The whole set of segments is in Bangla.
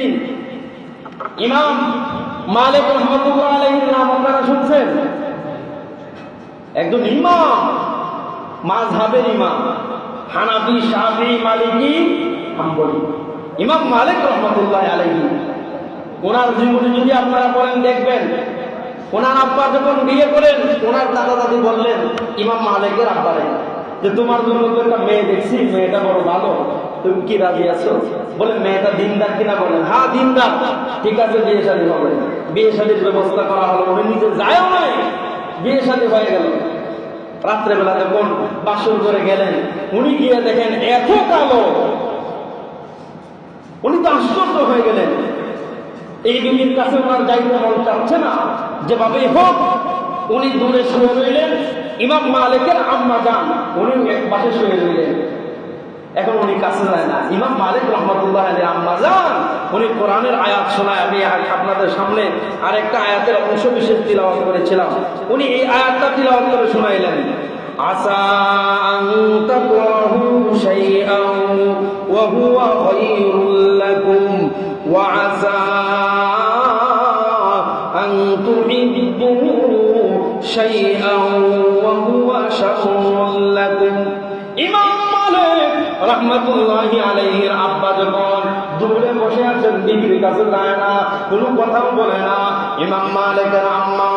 দিন ইমাম মালিক রহমতুল্লাহ আলাইহির নাম আপনারা শুনছেন? একজন ইমাম, মাযহাবের ইমাম, হানাফি, শাফি, মালিকি, হাম্বলি। ইমাম মালিক রহমতুল্লাহ আলাইহি। ওনার জীবনে যদি আপনারা বলেন দেখবেন, ওনার আব্বা যখন বিয়ে করেন, ওনার দাদা দাদি বললেন, ইমাম মালিকের আব্বারে যে তোমার জন্য তো একটা মেয়ে দেখছি, মেয়েটা বড় ভালো। তুমি কি রাজি আছো? বলে মেয়েটা দিনদার কিনা বলেন হ্যাঁ দিনদার। ঠিক আছে, বিয়ে শাদী হবে। বিয়ে শাদীর ব্যবস্থা করা হলো। উনি নিজে যায়ও নাই। বিয়ে শাদী হয়ে গেল। রাত্রেবেলা যখন বাসন করে গেলেন, উনি গিয়ে দেখেন এত কালো। উনি তো আশ্চর্য হয়ে গেলেন। এই বিবির কাছে ওনার যাইতে মন চাচ্ছে না। যেভাবেই হোক, উনি দূরে শুয়ে রইলেন। ইমাম মালিকের আম্মা যান উনি এক পাশে শুয়ে রইলেন। এখন উনি কাছে যায় না। ইমাম মালিক রহমতুল্লাহ আলী আম্মা যান উনি কোরআনের আয়াত শোনায়। আমি আপনাদের সামনে আরেকটা আয়াতের অংশ বিশেষ তিলাওয়াত করেছিলাম। উনি এই আয়াতটা তিলাওয়াত করে শোনাইলেন। আসা লাকুম রহমতুল্লাহি আলাইহির আব্বা যখন দূরে বসে আছেন বিবির কাছে যায় না, কোনো কথাও বলে না, ইমাম মালিকের আম্মা,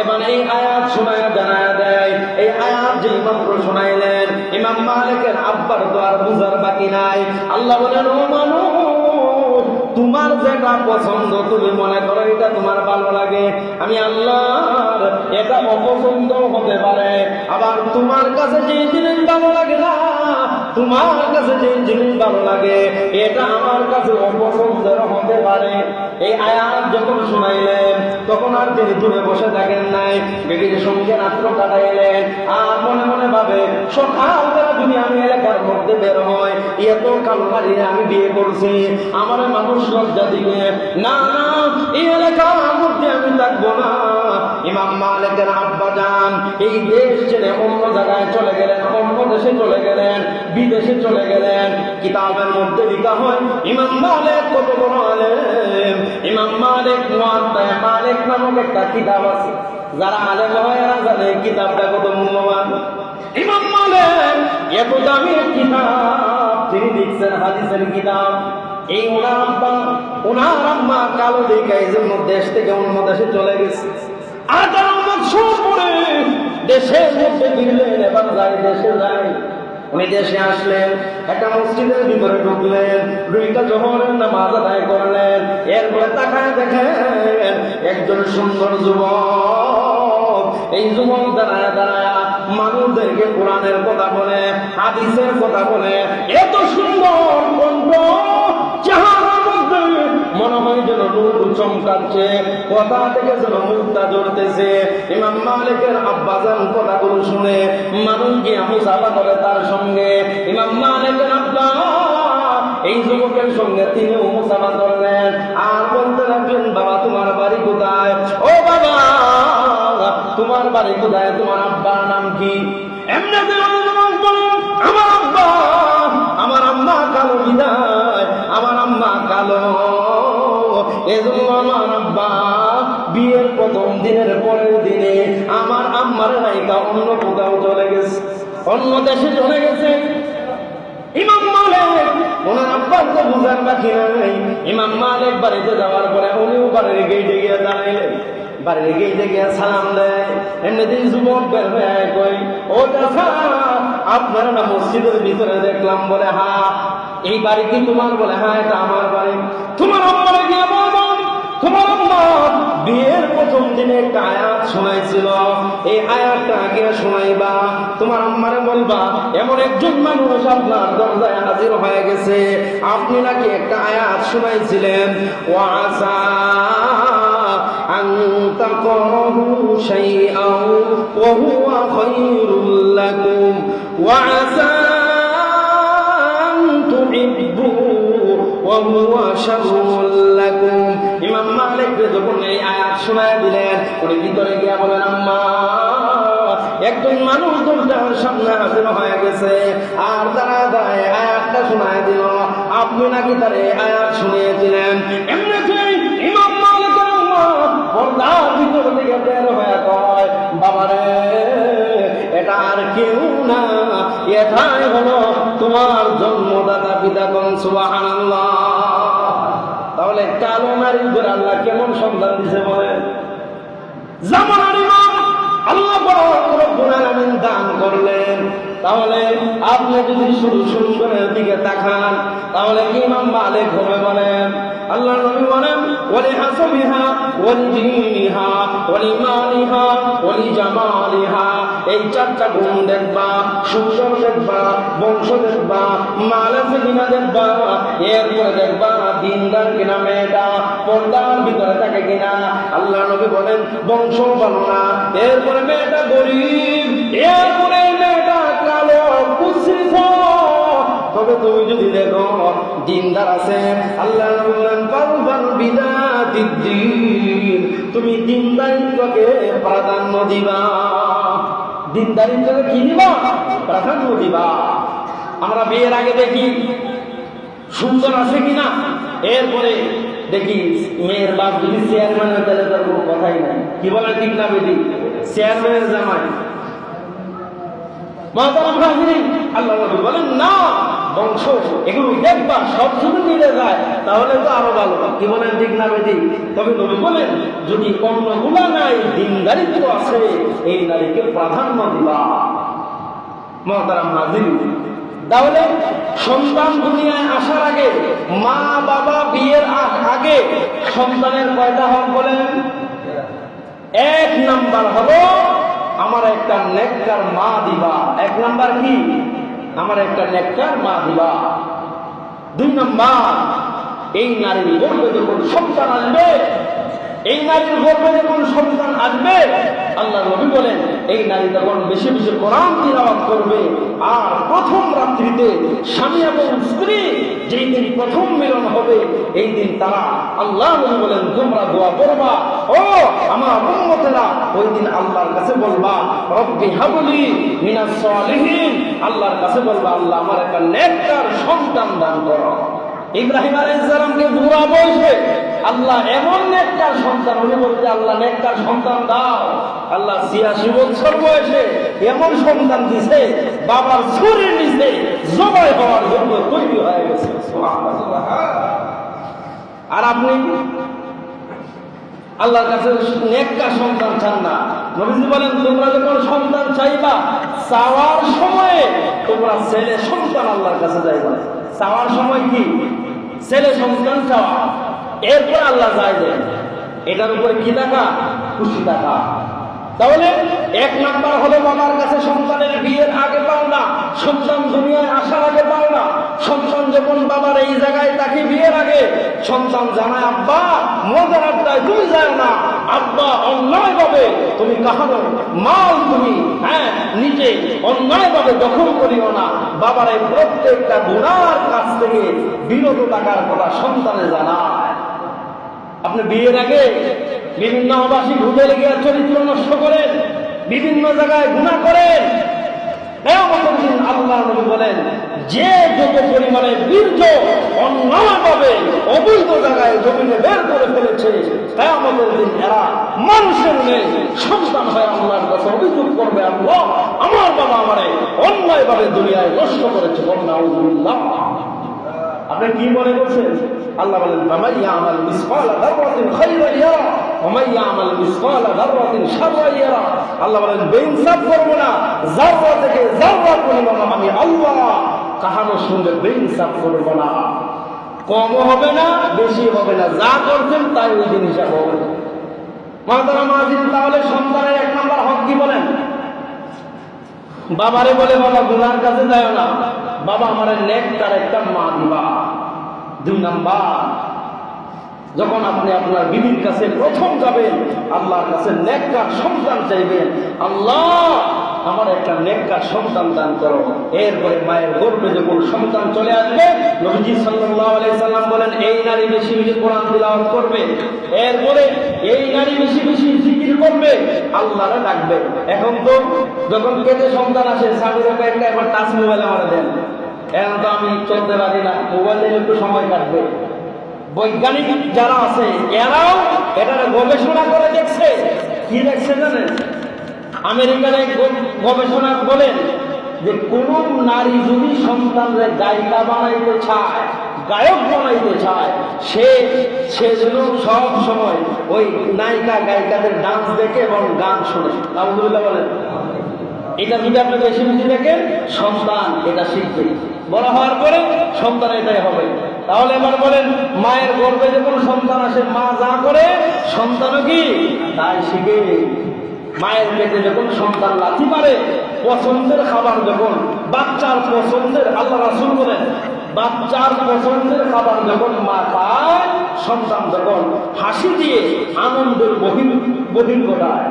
এবার এই আয়াত শোনায়, জানায় দেয়, এই আয়াত যে মাত্র শোনাইলেন, ইমাম মালিকের আব্বার তো আর বুঝার বাকি নাই। আল্লাহ বলেন, ও মানুষ, তোমার যেটা পছন্দ তুমি মনে করো, এটা তোমার ভালো লাগে। আমি আল্লাহর, এটা অপছন্দ হতে পারে, আবার তোমার কাছে যে জিনিস ভালো লাগে না তোমার কাছে যে জিনিস ভালো লাগে, এটা আমার কাছে অপছন্দের হতে পারে। এই আয়াত যখন শুনাইলেন, তখন আর তিনি দূরে বসে থাকেন নাই। বেটির সঙ্গে রাত্র কাটাইলেন, আর মনে মনে ভাবে, সকালবেলা যদি আমি এলাকার মধ্যে বের হয় এত কালমারিরে আমি বিয়ে করছি, আমার মানুষ লজ্জা দিবে। না না, এই এলাকার মধ্যে আমি থাকব না। ইমাম মালিকের আব্বা যান, এই দেশ ছেড়ে অন্য জায়গায় চলে গেলেন, অন্য দেশে চলে গেলেন, বিদেশে চলে গেলেন। কিতাবের মধ্যে লেখা হয়, ইমাম মালিক কত বড় আলেম। ইমাম মালিক মুয়াত্তায় মালিক নামক একটা কিতাব আছে। যারা আলেম হয়, এরা জানে কিতাবটা কত মূল্যবান। ইমাম মালিক এত দামি কিতাব, তিনি লিখছেন হাদিসের কিতাব। এই ওনার আব্বা, ওনার আম্মা কালো দেখে এই জন্য দেশ থেকে অন্য দেশে চলে গেছে। দেশে উনি দেশে আসলেন, একটা ঢুকলেন, দুইটা নামাজ করলেন। তাকায় একজন সুন্দর যুবক। এই যুবক দাঁড়ায় দাঁড়ায় মানুষদেরকে কোরআনের কথা বলে, হাদিসের কথা বলে। এত সুন্দর কণ্ঠ মনে হয় যেন নূর চমকাচ্ছে, কথা থেকে যেন মুক্তা জড়তেছে ইমাম মালিকের আব্বাজান কথাগুলো শুনে মানুষ গিয়ে মুসাফা করে তার সঙ্গে, ইমাম মালিকের আব্বা, এই যুবকের সঙ্গে তিনিও মুসাফা করলেন। আর বলতে লাগলেন, বাবা, তোমার বাড়ি কোথায়? ও বাবা, তোমার বাড়ি কোথায়? তোমার আব্বার নাম কি? আব্বা আমার আমার আব্বা বিয়ের প্রথম দিনের পরের দিনে আমার আম্মার নায়িকা অন্য কোথাও চলে গেছে, অন্য দেশে চলে গেছে। ইমাম যুবক না মসজিদের ভিতরে দেখলাম বলে, হা, এই বাড়ি কি তোমার বলে? হ্যাঁ এটা আমার বাড়ি। তোমার আম্মারে গিয়ে তোমার আম্মা বিয়ের প্রথম দিনে একটা আয়াত শোনাইছিল এই আয়াতটা আগে শোনাইবা তোমার আম্মারে বলবা এমন একজন মানুষ আপনার দরজায় হাজির হয়ে গেছে আপনি নাকি একটা আয়াত শোনাইছিলেন ওয়াসা أن تكرهوا شيئا وهو خير لكم وعسى أن تحبوا وهو شر لكم ইমাম মালিক যখন এই আয়াত শোনায় দিলেন, উনি ভিতরে গিয়া বলেন, আম্মা, একজন মানুষ দরজার সামনে হাজির হয়ে গেছে, আর তারা দাঁড়ায় আয়াতটা শোনায় দিল। আপনি নাকি তার এই আয়াত শুনিয়েছিলেন? এটা আর কেউ না। এটাই হলো তোমার জন্মদাতা পিতা সুবহানাল্লাহ। তাহলে কালো নারী আল্লাহ কেমন সন্তান দিছে বলে জামানার ইমাম আল্লাহ দান করলেন। তাহলে আপনি যদি শুরু শুরু করে দিকে তাকান, তাহলে ইমাম মালিক হবে বলেন? আল্লাহ নবী বলেন, ওয়ালি হাসাবিহা, ওয়ালি দীনিহা, ওয়ালি মালিহা, ওয়ালি জামালিহা। এই চারটা গুণ দেখবা, সুন্দর দেখবা, বংশ দেখবা, মাল আছে কিনা দেখবা, এরপরে দেখবা, দিনদার কিনা মেয়েটা, পর্দার ভিতরে থাকে কিনা। আল্লাহ নবী বলেন, বংশ ভালো না। এরপরে দিনদার আছে আল্লাহ বিদা দিন। তুমি দিনদারিত্বকে প্রাধান্য দিবা। দিনদারিত্বকে কি দিবা? প্রাধান্য দিবা। আমরা বিয়ের আগে দেখি, সুন্দর আছে কিনা? এরপরে দেখি, মেয়ের বাপ যদি চেয়ারম্যান তাহলে তার কোনো কথাই নাই। কি বলে ঠিক না বেদি চেয়ারম্যানের জামাই। মাতারাম না এগুলো মিলে যায়, তাহলে আরও ভালো। তবে বলেন, যদি অন্যগুলা নাই দিনদারিত্ব আছে, এই নারীকে প্রাধান্য দিবা। মহতারাম হাজিরিন তাহলে সন্তান দুনিয়ায় আসার আগে মা, বাবা, বিয়ের আগে সন্তানের কয়টা হক বলেন? এক নাম্বার হলো আমার একটা নেককার মা দিবা। এক নাম্বার কি? আমার একটা নেককার মা দিবা। দুই নাম্বার, এই নারীর গর্বে যখন সন্তান আসবে এই নারীর গর্বে যখন সন্তান আসবে আল্লাহ নবী বলেন, এই নারী তখন বেশি বেশি কোরআন তিলাওয়াত করবে। আর প্রথম রাত্রিতে স্বামী এবং স্ত্রী যেই দিন প্রথম মিলন হবে, এই দিন তারা আল্লাহ নবী বলেন, তোমরা দোয়া করবা। ও আমার উম্মতেরা, ওই দিন আল্লাহর কাছে বলবা, রব্বি হাবলি মিনাস সালিহিন। আল্লাহর কাছে বলবা, আল্লাহ আমার একটা নেককার সন্তান দান করো। ইব্রাহিম আলাইসালামকে বুড়া বয়সে আল্লাহ এমন নেককার সন্তান, উনি বলতে আল্লাহ, নেককার সন্তান দাও। আল্লাহ ছিয়াশি বছর বয়সে এমন সন্তান দিছে, বাবার ছুরির নিচে জবাই হওয়ার জন্য তৈরি হয়ে গেছে। আর আপনি আল্লাহর কাছে নেককার সন্তান চান না। নবীজি বলেন, তোমরা যখন সন্তান চাইবা, চাওয়ার সময়ে তোমরা ছেলে সন্তান আল্লাহর কাছে যাইবা। চাওয়ার সময় কি? ছেলে সন্তান চাওয়া। এরপর আল্লাহ যায় এটার উপরে কি টাকা খুশি টাকা তাহলে এক নাম্বার হলো বাবার কাছে সন্তানের বিয়ের আগে পাও না, সন্তান দুনিয়ায় আসার আগে পাও না, সন্তান যখন বাবার এই জায়গায় তাকে বিয়ের আগে, সন্তান জানায়, আব্বা মজার আড্ডায় তুমি যায় না, আব্বা অন্যায় ভাবে তুমি কাহানো মাল তুমি হ্যাঁ নিজে অন্যায় ভাবে দখল করিও না। বাবার এই প্রত্যেকটা গুণার কাছ থেকে বিরত থাকার কথা সন্তানে জানায়। আপনি বিয়ের আগে বিভিন্ন আবাসী ঘুরে গিয়ে চরিত্র নষ্ট করেন, বিভিন্ন জায়গায় গুণা করেন। আল্লাহ নবী বলেন, যে যত পরিমাণে বীর্য অন্যায় পাবে অবৈধ জায়গায় জমিনে বের করে ফেলেছে, কেয়ামতের দিন এরা মানুষের নেই সন্তান হয় আল্লাহর কাছে অভিযোগ করবে, আল্লাহ আমার বাবা আমারে অন্যায় ভাবে দুনিয়ায় নষ্ট করেছে বন্যা আপনি কি মনে করছেন? আল্লাহ বলেন শাররান ইয়ারা। আল্লাহ বলেন বেইনসাফ করব না, যাররা থেকে যাররা পরিমাণ আমি আল্লাহ। কাহানোর সঙ্গে বেইনসাফ করব না। কম হবে না, বেশি হবে না, যা করছেন তাই ওই দিন হবে তাহলে সন্তানের এক নম্বর হক কি বলেন? বাবারে বলে, বাবা, গুনার কাছে যায় না। বাবা আমার নেক তার একটা মা দিবা। দুই নাম্বার, যখন আপনি আপনার বিবির কাছে প্রথম যাবেন, আল্লাহর কাছে নেককার সন্তান চাইবেন, আল্লাহ, আমার একটা নেককার সন্তান দান করো। এরপরে মায়ের গর্ভে যখন সন্তান চলে আসবে, নবীজি সাল্লাল্লাহু আলাইহি সাল্লাম বলেন, এই নারী বেশি বেশি কোরআন তিলাওয়াত করবে। এরপরে এই নারী বেশি বেশি জিকির করবে, আল্লাহরে ডাকবে। এখন তো যখন পেটে সন্তান আসে, স্বামীর একটা একবার টাচ মোবাইল আমার দেন। এখন তো আমি চলতে পারি না। মোবাইল নিয়ে একটু সময় কাটবে। বৈজ্ঞানিক যারা আছে, এরাও এটা গবেষণা করে দেখছে। কি দেখছে জানেন? আমেরিকার এক গবেষণা বলেন যে কোন নারী যদি সন্তানরে গায়িকা বানাইতে চায়, গায়ক বানাইতে চায়, সে সে যেন সব সময় ওই নায়িকা গায়িকাদের ডান্স দেখে এবং গান শোনে। আলহামদুলিল্লাহ বলেন। এটা যদি আপনি বেশি বেশি দেখেন, সন্তান এটা শিখবে। বড় হওয়ার পরে সন্তান এটাই হবে। তাহলে এবার বলেন, মায়ের গর্ভে যখন সন্তান আসে, মা যা করে, সন্তানও কি? তাই শিখে। মায়ের পেটে যখন সন্তান লাথি মারে, পছন্দের খাবার যখন, বাচ্চার পছন্দের, আল্লাহ রাসুল বলেন, বাচ্চার পছন্দের খাবার যখন মা খায়, সন্তান যখন হাসি দিয়ে আনন্দের বহির বহির ঘটায়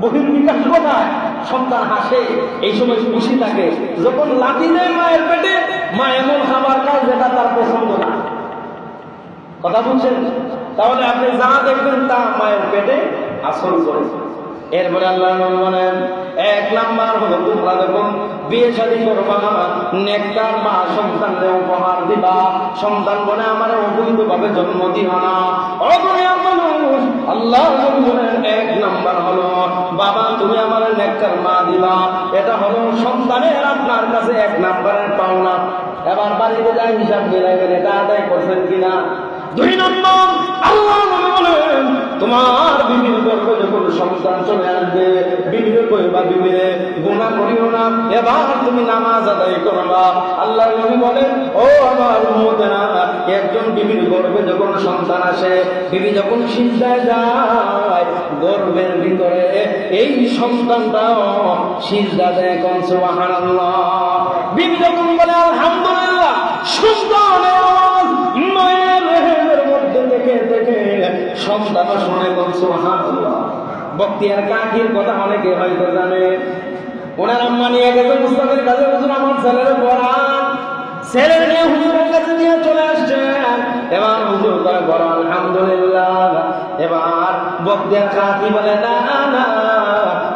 বহির্বিকাশ ঘটায় সন্তান হাসে, এই সময় খুশি থাকে। যখন লাঠি দেয় মায়ের পেটে, মা এমন খাবার খায় যেটা তার পছন্দ না। কথা বলছেন তাহলে আপনি যা দেখবেন তা মায়ের পেটে আসল করে। এরপরে আল্লাহ বলেন, এক নাম্বার হলো তোমরা যখন বিয়ে শাদী করবা নেকটার মা সন্তানকে উপহার দিবা। সন্তান বলে আমার অবৈধ ভাবে জন্ম দিবা না। মানুষ আল্লাহ এক নাম্বার হলো, বাবা, তুমি আমার নেকটার মা দিবা। এটা হলো সন্তানের আপনার কাছে এক নাম্বারের পাওনা। এবার বাড়িতে যাই হিসাব মিলাইবেন, এটা আদায় করছেন কিনা? দুই নম্বর আল্লাহ বলেন, তোমার বিবির গর্ভে যখন সন্তান চলে আসবে, বিবির কইবা বিবিরে গুণা করিও না। এবার তুমি নামাজ আদায় করবা। আল্লাহ নবী বলেন, ও আমার উম্মতেরা একজন বিবির গর্ভে যখন সন্তান আসে, বিবি যখন সিদ্ধায় যায়, গর্ভের ভিতরে এই সন্তানটাও সিদ্ধা দেয় কোন সুবহানাল্লাহ। বিবি যখন বলে, আলহামদুলিল্লাহ আওয়াজ মায়ের মধ্যে সন্তান শুনে কোন সুবহানাল্লাহ। বক্তিয়ার কাকির কথা অনেকে হয়তো জানে। ওনার আম্মা নিয়ে গেছে মুস্তাফের কাছে আমার ছেলের পড়ান ছেলের নিয়ে হুজুরের কাছে নিয়ে চলে আসছেন। এবার হুজুর করে বড় আলহামদুলিল্লাহ। এবার বক্তিয়ার কাকি বলে, না না,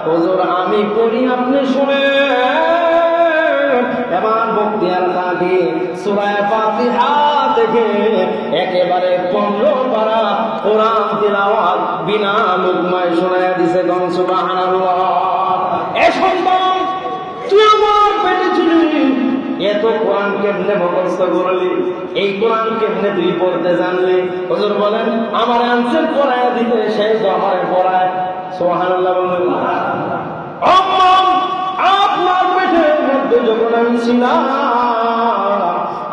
হুজুর, আমি করি, আপনি শুনেন। এবার বক্তিয়ার কাকি সুরায় ফাতিহা থেকে একেবারে পনেরো পারা কোরআন তিলাওয়াত বিনা লুকমায় শোনায় দিছে গম সুবহানাল্লাহ এ সন্তান তুই আমার পেটে ছিলি এত কোরআন কেমনে মুখস্থ করলি? এই কোরআন কেমনে তুই পড়তে জানলি? হুজুর বলেন, আমার আনসার পড়ায়, দিতে সেই তো আমার পড়ায়। বলেন আপনার পেটের মধ্যে যখন আমি ছিলাম,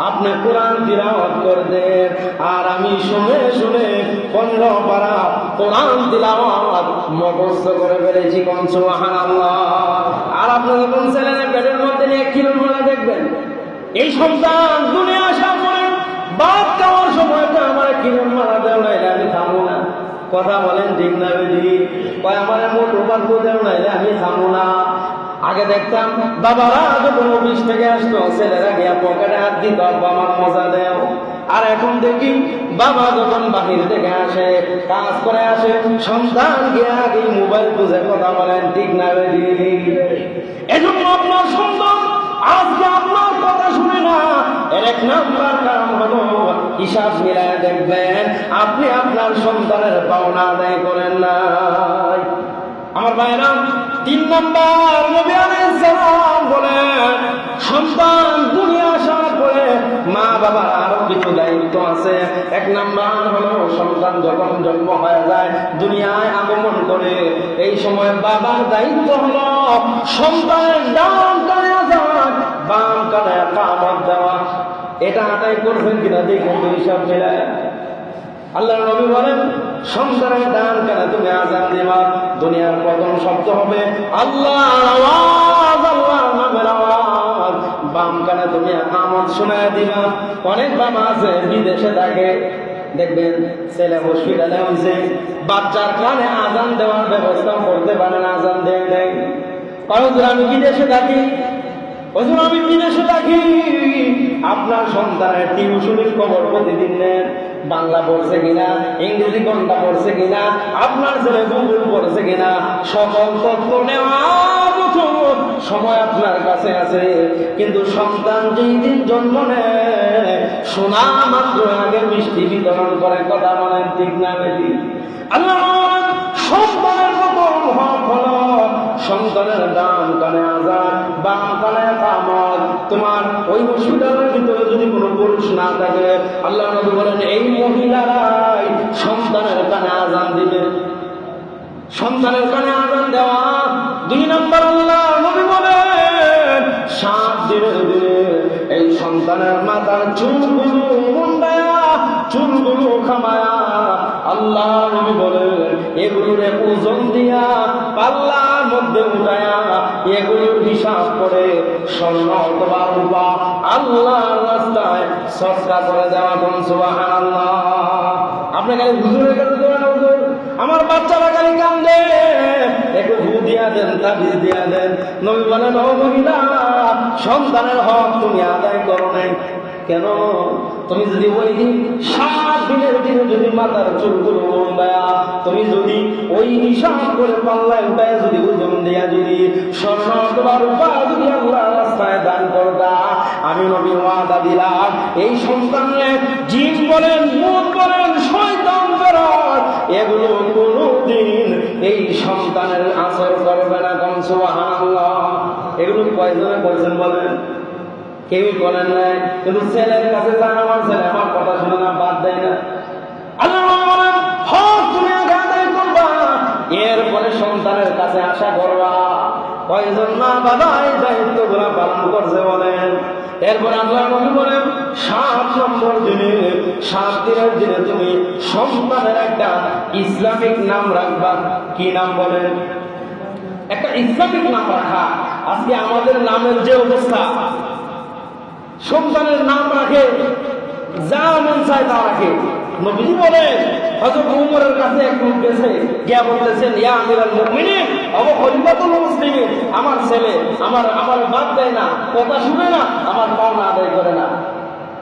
আপনি কোরআন তিলাওয়াত করতেন আর আমি শুনে শুনে পনেরো পারা কোরআন তিলাওয়াত মুখস্থ করে ফেলেছি কোন সুবহানাল্লাহ। আর আপনি যখন ছেলের পেটের কিরণ মেলা দেখবেন। এই সন্তান দুনিয়া আসার পরে বাদ খাওয়ার সময়টা আমার কিরণ মারা দেও নাইলে আমি থামবো না। কথা বলেন ঠিক না বেদি কয়, আমার মোট উপার দেও নাইলে আমি থামবো না। আগে দেখতাম, বাবারা যখন অফিস থেকে আসতো, ছেলেরা গিয়া পকেটে হাত দিত, আব্বা আমার মজা দেও। আর এখন দেখি, বাবা যখন বাহির থেকে আসে, কাজ করে আসে, সন্তান গিয়া আগে মোবাইল বুঝে কথা বলেন, ঠিক না বেদি এজন্য আপনার সন্তান আজকে আপনার কথা শুনে না, এর এক নাম্বার কারণ হলো, হিসাব মিলায় দেখবেন, আপনি আপনার সন্তানের পাওনা আদায় করেন নাই। আমার ভাইরা, তিন নাম্বার নবী বলেন, সন্তান দুনিয়া আসার পরে মা বাবার আরও কিছু দায়িত্ব আছে। এক নাম্বার হলো, সন্তান যখন জন্ম হয়ে যায়, দুনিয়ায় আগমন করে, এই সময় বাবার দায়িত্ব হলো সন্তানের ডান কামত দেওয়া, এটা আদায় করবেন কিনা দেখুন তো হিসাব মিলায়। আল্লাহ নবী বলেন সন্তানের দান কেন তুমি আজান দিবা? দুনিয়ার প্রথম শব্দ হবে। আল্লাহ বাম কানে তুমি শোনায় দিবা। অনেক বাবা আছে, বিদেশে থাকে। দেখবেন, ছেলে হসপিটালে হয়েছে। বাচ্চার কানে আজান দেওয়ার ব্যবস্থা করতে পারেন আজান দেয় কারণ আমি বিদেশে থাকি। হুজুর, আমি বিদেশে থাকি। আপনার সন্তানের টিউশনির খবর প্রতিদিন নেন। বাংলা পড়ছে কিনা, ইংরেজি ঘণ্টা পড়ছে কিনা, আপনার ছেলে গুগল পড়ছে কিনা, সকল তথ্য নেওয়া সময় আপনার কাছে আছে। কিন্তু সন্তান যেই দিন জন্ম নেয় শোনা মাত্র আগে মিষ্টি বিতরণ করে, কথা বলেন ঠিক না বেটি? আল্লাহ সন্তানের হক হলো সন্তানের দান, কানে আজাদ, বাম কানে কামত তোমার ওই হসপিটালের ভিতরে যদি কোনো পুরুষ না থাকে, আল্লাহ নবী বলেন, এই মহিলারাই সন্তানের কানে আজান দিবে। সন্তানের কানে আজান দেওয়া, দুই নম্বর আল্লাহ আমার বাচ্চারা খালি কান্দে। একটু দিয়া দেন, তাবিজ দিয়া দেন। নবী বলেন সন্তানের হক তুমি আদায় করো নাই। কেন? তুমি যদি ওই দিন সাত দিনের দিনে যদি মাথার চুলগুলো লম্বায়া তুমি যদি ওই হিসাব করে পাল্লায় যদি ওজন দিয়া যদি, স্বর্ণ অথবা রূপা যদি আল্লাহ রাস্তায় দান করতা আমি নবী ওয়াদা দিলাম। এই সন্তানের জিন বলেন মুখ বলেন, শয়তান বেরোয় এগুলো কোনোদিন এই সন্তানের আসর করবে না কম, সুবহানাল্লাহ। এগুলো কয়জনে করেছেন বলেন? কেউই করেন নাই। কিন্তু ছেলের কাছে যান, আমার ছেলে আমার কথা শুনে না, বাদ দেয় না। আল্লাহ বলেন তুমি করবা। এরপরে সন্তানের কাছে আশা করবা। কয়জন মা বাবা এই দায়িত্বগুলো পালন করছে বলেন এরপর আল্লাহ নবী বলেন, সাত নম্বর দিনে, সাত দিনের দিনে তুমি সন্তানের একটা ইসলামিক নাম রাখবা। কি নাম বলেন? একটা ইসলামিক নাম রাখা। আজকে আমাদের নামের যে অবস্থা সন্তানের নাম রাখে যা মন চায় তা রাখে। নবীজি বলে হযরত উমরের কাছে এক লোক গেছে, গিয়া বলতেছেন, ইয়া আমিরাল মুমিনিন, অব খলিফাতুল মুসলিমিন, আমার ছেলে, আমার আমার বাদ দেয় না, কথা শুনে না, আমার পাওনা আদায় করে না।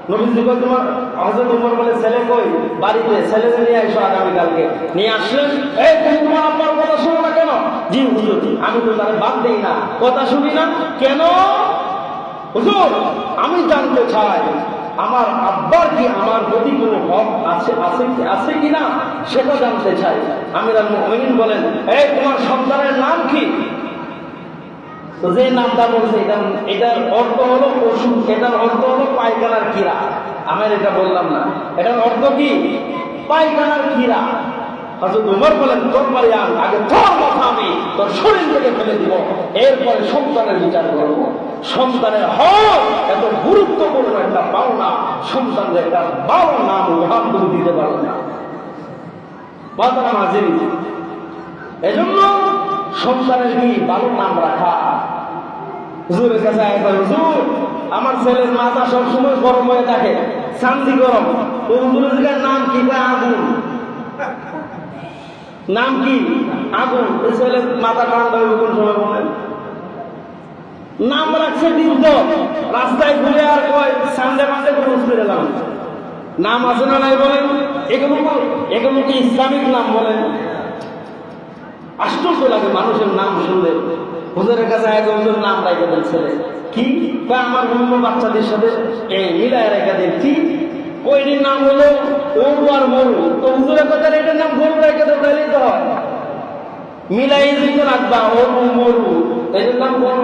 নবীজি কয় তোমার, হযরত উমর বলে, ছেলে কই? বাড়িতে ছেলে নিয়ে এসো আগামীকালকে। নিয়ে আসলেন। এই তুমি তোমার আব্বার কথা শোনো না কেন? জি, হুজুর, আমি তো তারে বাদ দেই না। কথা শুনি না? কেন? হুজুর, আমি জানতে চাই আমার আব্বার কি আমার প্রতি কোনো হক আছে আছে কি- আছে কি না সেটা জানতে চাই। আমিরাল মুমিনিন বলেন, এই তোমার সন্তানের নাম কি? তো যে নামটা বলছে এটা এটার অর্থ হলো পশু, এটার অর্থ হলো পায়খানার কিরা আমার এটা বললাম না। এটার অর্থ কি? পায়খানার কীরা হযরত উমর বলেন, তোর পারে আগে তোর মাথা আমি তোর শরীর থেকে ফেলে দিব, এরপরে সন্তানের বিচার করব। সন্তানের হক, এত গুরুত্বপূর্ণ একটা পাওনা সন্তানের একটা বারো নাম তুমি দিতে পারো না। মাঝেরি এজন্য সন্তানের কি নাম রাখা? হুজুরের কাছে একবার হুজুর, আমার ছেলের মাথা সবসময় গরম হয়ে থাকে, শান্তি গরম। তো হুজুরের নাম কি? আগুন। নাম কি? আগুন। এই ছেলের মাথা ঠান্ডা কোন সময় বলেন নাম রাখছে দীর্ঘ রাস্তায় ঘুরে আর কয়, সানডে মানডে ক্রুজ করে এলাম নাম আছে না নাই বলেন এগুলো কি ইসলামিক নাম বলেন আশ্চর্য লাগে মানুষের নাম শুনলে। হুজুরের কাছে এক হুজুর নাম রাখে দেন ছেলে। কি? বা আমার অন্য বাচ্চাদের সাথে এই মিলায় রেখে দেন। কি? ওইটির নাম হলো? ওরু আর মরু। তো হুজুরের কথা এটার নাম গরু রেখে দেন তাইলেই তো হয়। মিলাই দিতে রাখবা ওরু মরু। এটার নাম গরু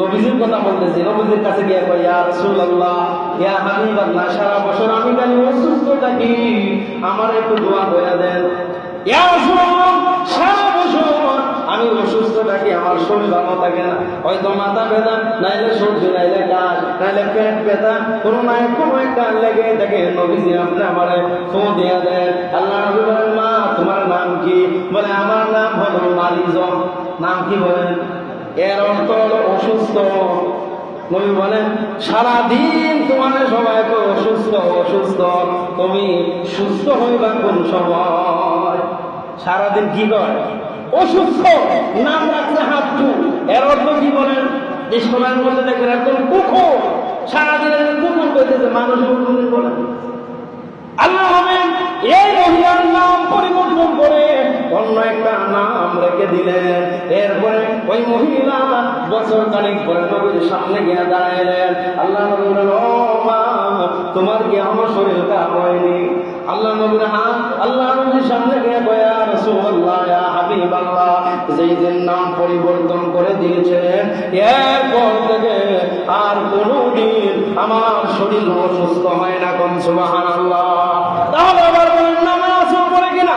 নবীজির কথা বলতেছে, নবীজির কাছে গিয়ে কয়, ইয়া রাসূলুল্লাহ, ইয়া হাবিবাল্লাহ সারা বছর আমি খালি অসুস্থ থাকি, আমার একটু দোয়া করে দেন। ইয়া রাসূলুল্লাহ, সারা বছর আমি অসুস্থ থাকি, আমার শরীর ভালো থাকে না। হয়তো মাথা ব্যথা, নাইলে সর্দি, নাইলে কাজ নাইলে পেট ব্যথা, কোনো নাই কোনো একটা লেগে থাকে। নবীজি আপনি আমার ফোন দিয়ে দেন, আল্লাহ নবী বলেন মা, তোমার নাম কি? বলে, আমার নাম হলো মালিজম নাম কি বলেন? এর অর্থ অসুস্থ। নবী বলেন সারাদিন তোমার সবাই তো অসুস্থ অসুস্থ। তুমি সুস্থ হইবা কোন সময়? সারাদিন কি করে অসুস্থ নাম রাখছে হাতটু এর অর্থ কি বলেন যে সময়ের মধ্যে দেখবেন একদম কুকুর। সারাদিন কুকুর করতেছে মানুষ বলেন আল্লাহ এই মহিলার নাম পরিবর্তন করে অন্য একটা নাম রেখে দিলেন। এরপরে ওই মহিলা বছর খানিক পরে সামনে গিয়ে দাঁড়াইলেন। আল্লাহ বললেন, তোমার কি আমার শরীর খারাপ হয়নি? আল্লাহ নবীর হ্যাঁ আল্লাহ নবীর সামনে গিয়ে গয়া রাসূলুল্লাহ ইয়া হাবিবাল্লাহ যেই দিন নাম পরিবর্তন করে দিয়েছেন এরপর থেকে আর কোনোদিন আমার শরীর অসুস্থ হয় না কোন সুবাহান তাহলে আবার বলেন নামে আসর করে কিনা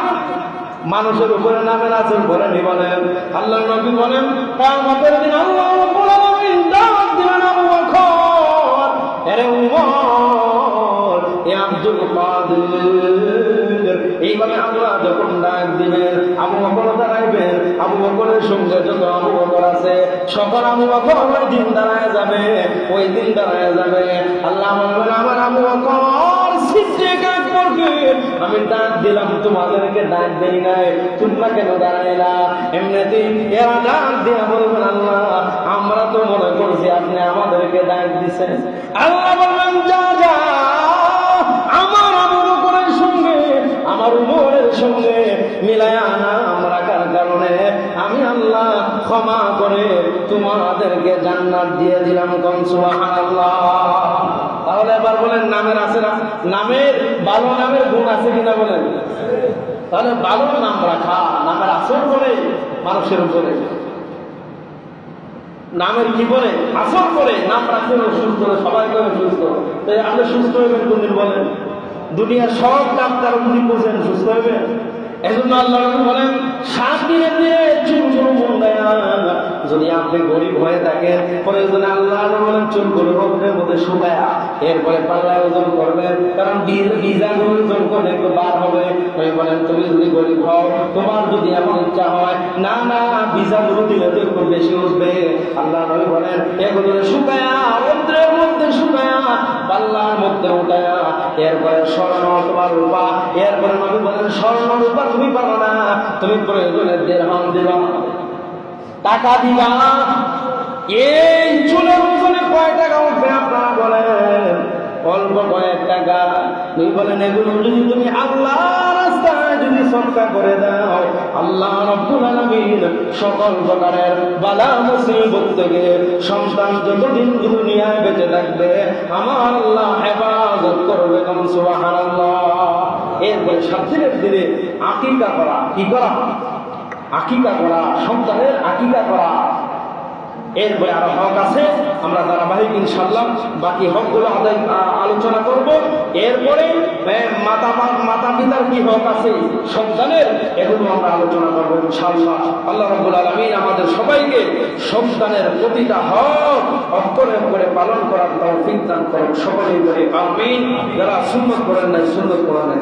মানুষের উপরে নামে আসর বলে নি বলেন। আল্লাহ নবী বলেন তার মতের দিন আল্লাহ এইভাবে আল্লাহ যখন ডাক দিবেন, আবু বকর দাঁড়াইবেন, আবু বকরের সঙ্গে যত আবু বকর আছে, সকল আবু বকর ওই দিন দাঁড়ায় যাবে, ওই দিন দাঁড়ায় যাবে। আল্লাহ বলবেন, আমার আবু বকর আমি ডাক দিলাম, তোমাদেরকে ডাক দেই নাই, তোমরা কেন দাঁড়াইলা? এমনিতেই এরা ডাক দিয়া বলবেন, আল্লাহ, আমরা তো মনে করছি আপনি আমাদেরকে ডাক দিছেন। আল্লাহ বলবেন, যা যা। সঙ্গে কারণে আমি আল্লাহ ক্ষমা করে তোমাদেরকে জান্নাত দিয়ে দিলাম তাহলে এবার বলেন, নামের আছে না? নামের নামের গুণ আছে কিনা বলেন? তাহলে নাম রাখা, নামের আসর করে মানুষের উপরে। নামের কি বলে? আসর করে নাম রাখতে সুস্থ, সবাই করে সুস্থ। আপনি সুস্থ হইবেন কোনদিন বলেন? দুনিয়ার সব ডাক্তার উনি বোঝেন সুস্থ হইবেন এজন্য আল্লাহ বলেন, সাত দিনের যদি আপনি গরিব হয়ে থাকেন প্রয়োজনে আল্লাহ বলেন চুলগুলো রোদ্রের মধ্যে শুকায়া, এরপরে পাল্লায় ওজন করবেন, কারণ বীজাগুলো ওজন করলে একটু বার হবে। ওই বলেন, তুমি যদি গরিব হও, তোমার যদি এমন ইচ্ছা হয়, না না বীজাগুলো দিলে তো একটু বেশি উঠবে। আল্লাহ নবী বলেন, এগুলো শুকায়া রোদ্রের মধ্যে শুকায়া পাল্লার মধ্যে উঠায়া, এরপরে স্বর্ণ তোমার রূপা, এরপরে নবী বলেন, স্বর্ণ রূপা তুমি পারো না, তুমি দিবা। টাকা দিবা। এই চুলের ওজনে কয় টাকা উঠবে আপনারা বলেন? অল্প কয়েক টাকা। তুমি বলেন, এগুলো যদি তুমি আল্লাহ রাস্তায় যদি সরকার করে দাও আল্লাহ সকল প্রকারের বালা মুসিবত থেকে সন্তান যতদিন দুনিয়ায় বেঁচে থাকবে, আমার আল্লাহ হেফাজত করবে এরপরে সাতদিনের দিনে আকিকা করা, কি করা? আকিকা করা, সন্তানের আকিকা করা। এরপরে আরও হক আছে, আমরা ধারাবাহিক ইনশাল্লাহ বাকি হকগুলো আদায় আলোচনা করব। এরপরে মাতা মাতা পিতার কি হক আছে, সন্তানের, এগুলো আমরা আলোচনা করব ইনশাল্লাহ আল্লাহ রাব্বুল আলামিন আমাদের সবাইকে সন্তানের প্রতিটা হক অক্ষরে করে পালন করার তৌফিক দান করুন সকলেই বলে, আমিন। যারা সুন্দর করেন নাই, সুন্নত করেন নাই।